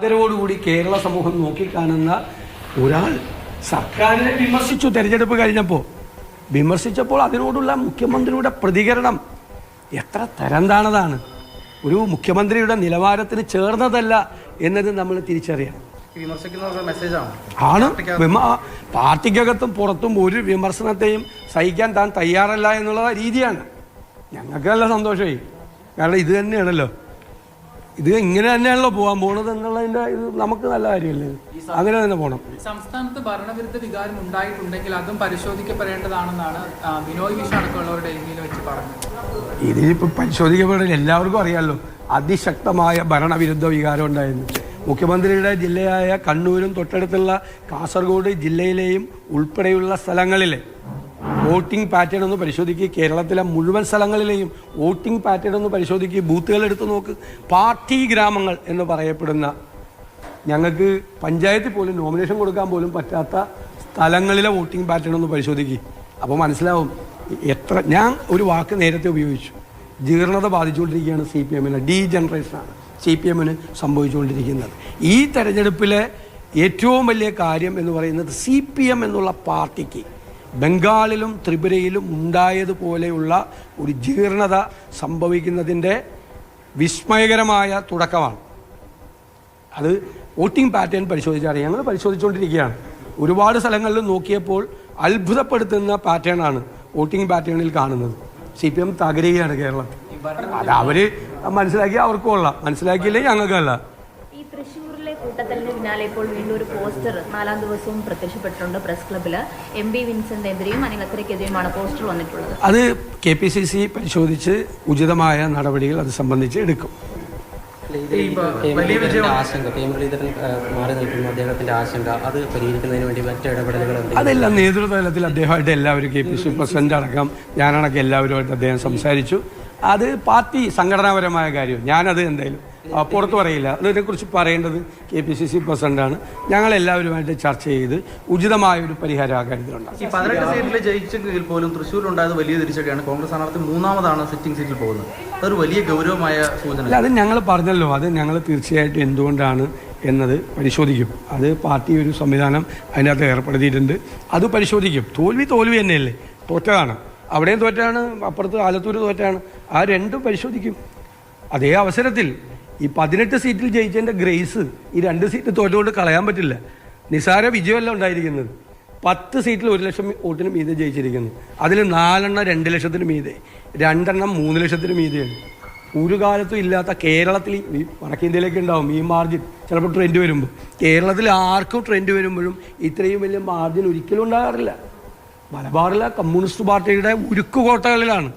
ആദരവോടുകൂടി കേരള സമൂഹം നോക്കിക്കാണുന്ന ഒരാൾ സർക്കാരിനെ വിമർശിച്ചു തെരഞ്ഞെടുപ്പ് കഴിഞ്ഞപ്പോൾ വിമർശിച്ചപ്പോൾ അതിനോടുള്ള മുഖ്യമന്ത്രിയുടെ പ്രതികരണം എത്ര തരംതാണതാണ്. ഒരു മുഖ്യമന്ത്രിയുടെ നിലവാരത്തിന് ചേർന്നതല്ല എന്നത് നമ്മൾ തിരിച്ചറിയണം. ആണ്. പാർട്ടിക്കകത്തും. പുറത്തും ഒരു വിമർശനത്തെയും സഹിക്കാൻ താൻ തയ്യാറല്ല എന്നുള്ള രീതിയാണ്. ഞങ്ങൾക്ക് നല്ല സന്തോഷമായി. കാരണം ഇത് തന്നെയാണല്ലോ. ഇത് ഇങ്ങനെ തന്നെയാണല്ലോ പോകാൻ പോണത് എന്നുള്ളതിന്റെ ഇത് നമുക്ക് നല്ല കാര്യമല്ലേ? അങ്ങനെ തന്നെ പോകണം സംസ്ഥാനത്ത് ഭരണവിരുദ്ധ വികാരം ഉണ്ടായിട്ടുണ്ടെങ്കിൽ അതും പരിശോധിക്കപ്പെടേണ്ടതാണെന്നാണ് വിനോയ് ബിനോയ് വിശ്വ അടക്കമുള്ളവർ ഡൽഹിയിൽ വെച്ച് പറഞ്ഞത്. ഇതിപ്പോ പരിശോധിക്കപ്പെടേണ്ട എല്ലാവർക്കും അറിയാമല്ലോ അതിശക്തമായ ഭരണവിരുദ്ധ വികാരം ഉണ്ടായിരുന്നു. മുഖ്യമന്ത്രിയുടെ ജില്ലയായ കണ്ണൂരും തൊട്ടടുത്തുള്ള കാസർഗോഡ് ജില്ലയിലെയും ഉൾപ്പെടെയുള്ള സ്ഥലങ്ങളിലെ വോട്ടിംഗ് പാറ്റേൺ ഒന്ന് പരിശോധിക്കുക കേരളത്തിലെ മുഴുവൻ സ്ഥലങ്ങളിലെയും വോട്ടിംഗ് പാറ്റേൺ ഒന്ന് പരിശോധിക്കുക ബൂത്തുകൾ എടുത്ത് നോക്ക്. പാർട്ടി ഗ്രാമങ്ങൾ എന്ന് പറയപ്പെടുന്ന ഞങ്ങൾക്ക് പഞ്ചായത്തിൽ പോലും നോമിനേഷൻ കൊടുക്കാൻ പോലും പറ്റാത്ത സ്ഥലങ്ങളിലെ വോട്ടിംഗ് പാറ്റേൺ ഒന്ന് പരിശോധിക്കുക അപ്പോൾ മനസ്സിലാവും എത്ര ഞാൻ ഒരു വാക്ക് നേരത്തെ ഉപയോഗിച്ചു. ജീർണത ബാധിച്ചുകൊണ്ടിരിക്കുകയാണ് സി പി എമ്മിന് ഡീ ജനറേഷനാണ് സി പി എമ്മിന് സംഭവിച്ചുകൊണ്ടിരിക്കുന്നത്. ഈ തെരഞ്ഞെടുപ്പിലെ ഏറ്റവും വലിയ കാര്യം എന്ന് പറയുന്നത് സി പി എം എന്നുള്ള പാർട്ടിക്ക് ബംഗാളിലും ത്രിപുരയിലും ഉണ്ടായതുപോലെയുള്ള ഒരു ജീർണത സംഭവിക്കുന്നതിന്റെ വിസ്മയകരമായ തുടക്കമാണ്. അത് വോട്ടിംഗ് പാറ്റേൺ പരിശോധിച്ചറിയാം ഞങ്ങൾ പരിശോധിച്ചുകൊണ്ടിരിക്കുകയാണ്. ഒരുപാട് സ്ഥലങ്ങളിൽ നോക്കിയപ്പോൾ അത്ഭുതപ്പെടുത്തുന്ന പാറ്റേണാണ് വോട്ടിംഗ് പാറ്റേണിൽ കാണുന്നത്. സി പി എം തകരുകയാണ് കേരളത്തിൽ അത് അവർ മനസ്സിലാക്കി അവർക്കും കൊള്ളാം. മനസ്സിലാക്കിയില്ലെങ്കിൽ ഞങ്ങൾക്കല്ല പിന്നാലെ ഇപ്പോൾ വീണ്ടും ഒരു പോസ്റ്റർ നാലാം ദിവസവും പ്രത്യക്ഷപ്പെട്ടിട്ടുണ്ട് പ്രസ് ക്ലബ്ബിൽ എം ബി വിൻസെന്റിനെതിരെയും അനിലക്കരയ്ക്കെതിരെയുമാണ് പോസ്റ്റർ വന്നിട്ടുള്ളത്. അത് കെ പി സി സി പരിശോധിച്ച് ഉചിതമായ നടപടികൾ അത് സംബന്ധിച്ച് എടുക്കും. ആശങ്ക പി എം മുരളീധരൻ മാറി നിൽക്കുന്ന അദ്ദേഹത്തിന്റെ ആശങ്ക അത് പരിഹരിക്കുന്നതിന് വേണ്ടി മറ്റു ഇടപെടലുകൾ അതെല്ലാം നേതൃതലത്തിൽ അദ്ദേഹമായിട്ട് എല്ലാവരും കെ പി സി പ്രസിഡന്റ് അടക്കം ഞാനടക്കം എല്ലാവരുമായിട്ട് അദ്ദേഹം സംസാരിച്ചു. അത് പാർട്ടി സംഘടനാപരമായ കാര്യം. ഞാനത് എന്തായാലും പുറത്തു പറയില്ല. അതിനെക്കുറിച്ച് പറയേണ്ടത് കെ പി സി സി പ്രസിഡന്റാണ്. ഞങ്ങൾ എല്ലാവരുമായിട്ട് ചർച്ച ചെയ്ത് ഉചിതമായ ഒരു പരിഹാരം ആ കാര്യത്തിലുണ്ടാകും ഈ പതിനെട്ട് സീറ്റിൽ ജയിച്ചെങ്കിൽ പോലും തൃശ്ശൂരിലുണ്ടായത് വലിയ തിരിച്ചടിയാണ്. കോൺഗ്രസ് സ്ഥാനാർത്ഥി മൂന്നാമതാണ് സിറ്റിംഗ് സീറ്റിൽ പോകുന്നത്. അതൊരു വലിയ ഗൗരവമായ സൂചന. അത് ഞങ്ങൾ പറഞ്ഞല്ലോ. അത് ഞങ്ങൾ തീർച്ചയായിട്ടും എന്തുകൊണ്ടാണ് എന്നത് പരിശോധിക്കും. അത് പാർട്ടി ഒരു സംവിധാനം അതിനകത്ത് ഏർപ്പെടുത്തിയിട്ടുണ്ട്. അത് പരിശോധിക്കും. തോൽവി തോൽവി തന്നെയല്ലേ? തോറ്റതാണ്. അവിടെയും തോറ്റാണ്. അപ്പുറത്ത് ആലത്തൂർ തോറ്റാണ്. ആ രണ്ടും പരിശോധിക്കും. അതേ അവസരത്തിൽ ഈ പതിനെട്ട് സീറ്റിൽ ജയിച്ചതിന്റെ ഗ്രേസ് ഈ രണ്ട് സീറ്റ് തോറ്റുകൊണ്ട് കളയാൻ പറ്റില്ല. നിസാര വിജയമല്ല ഉണ്ടായിരിക്കുന്നത്. പത്ത് സീറ്റിൽ ഒരു ലക്ഷം വോട്ടിന് മീതെ ജയിച്ചിരിക്കുന്നു. അതിൽ നാലെണ്ണം രണ്ട് ലക്ഷത്തിന് മീതെ. രണ്ടെണ്ണം മൂന്ന് ലക്ഷത്തിന് മീതെയാണ്. ഒരു കാലത്തും ഇല്ലാത്ത കേരളത്തിൽ ഈ വടക്കേന്ത്യയിലേക്ക് ഉണ്ടാവും ഈ മാർജിൻ ചിലപ്പോൾ ട്രെൻഡ് വരുമ്പോൾ കേരളത്തിൽ ആർക്കും ട്രെൻഡ് വരുമ്പോഴും ഇത്രയും വലിയ മാർജിൻ ഒരിക്കലും ഉണ്ടാകാറില്ല. മലബാറിലെ കമ്മ്യൂണിസ്റ്റ് പാർട്ടിയുടെ ഉരുക്കുകോട്ടകളിലാണ്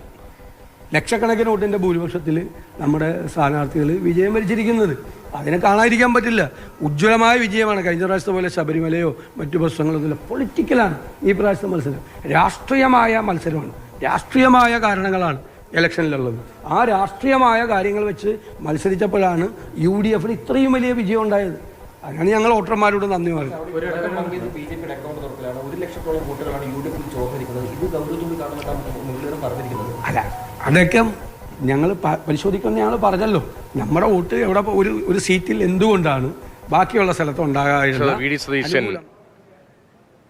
ലക്ഷക്കണക്കിന് വോട്ടിന്റെ ഭൂരിപക്ഷത്തിൽ നമ്മുടെ സ്ഥാനാർത്ഥികൾ വിജയം വരിച്ചിരിക്കുന്നത്. അതിനെ കാണാതിരിക്കാൻ പറ്റില്ല. ഉജ്ജ്വലമായ വിജയമാണ്. കഴിഞ്ഞ പ്രാവശ്യത്തെ പോലെ ശബരിമലയോ മറ്റു പ്രശ്നങ്ങളൊന്നുമില്ല. പൊളിറ്റിക്കലാണ് ഈ പ്രാവശ്യത്തെ മത്സരം. രാഷ്ട്രീയമായ മത്സരമാണ്. രാഷ്ട്രീയമായ കാരണങ്ങളാണ് ഇലക്ഷനിലുള്ളത്. ആ രാഷ്ട്രീയമായ കാര്യങ്ങൾ വെച്ച് മത്സരിച്ചപ്പോഴാണ് യു ഡി എഫിന് ഇത്രയും വലിയ വിജയം ഉണ്ടായത്. അതിനാണ് ഞങ്ങൾ വോട്ടർമാരോട് നന്ദി പറയുന്നത് അല്ല അതൊക്കെ ഞങ്ങൾ പരിശോധിക്കുന്ന ഞങ്ങൾ പറഞ്ഞല്ലോ. നമ്മുടെ വോട്ട് എവിടെ ഒരു ഒരു സീറ്റിൽ എന്തുകൊണ്ടാണ് ബാക്കിയുള്ള സ്ഥലത്ത് സതീശൻ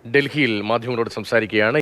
ഡൽഹിയിൽ മാധ്യമങ്ങളോട് സംസാരിക്കുകയാണ്.